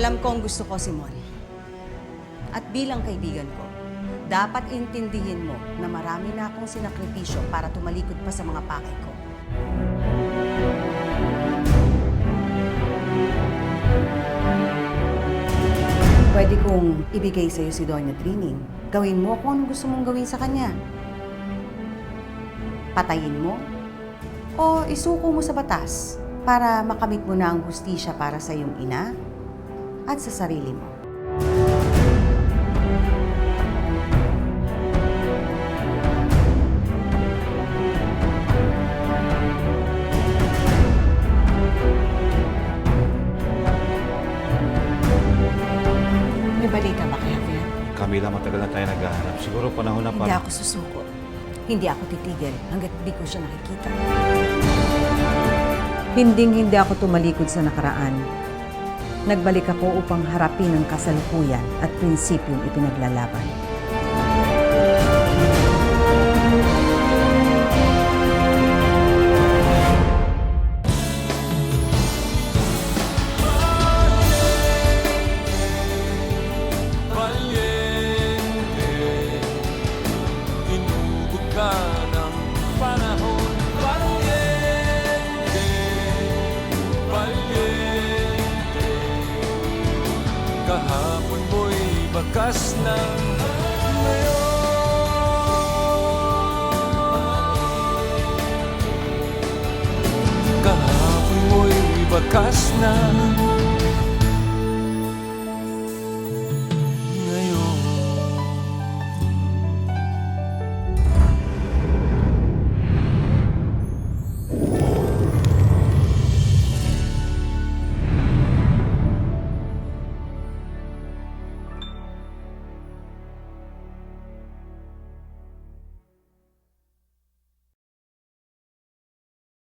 Alam ko ang gusto ko, Simon. At bilang kaibigan ko, dapat intindihin mo na marami na akong sinakripisyo para tumalikod pa sa mga pakay ko. Pwede kong ibigay sa'yo si Doña Trining. Gawin mo kung anong gusto mong gawin sa kanya. Patayin mo o isuko mo sa batas para makamit mo na ang hustisya para sa iyong ina at sa sarili mo. May balita ba kaya, Fer? Camila, matagal na tayo naghahanap. Siguro panahon na Hindi para... ako susuko. Hindi ako titigil hanggat di ko siya nakikita. Hinding hindi ako tumalikod sa nakaraan. Nagbalik ako upang harapin ang kasalukuyan at prinsipyong ipinaglalaban. Mo'y bakas ng ngayon. Kahapon mo'y bakas ng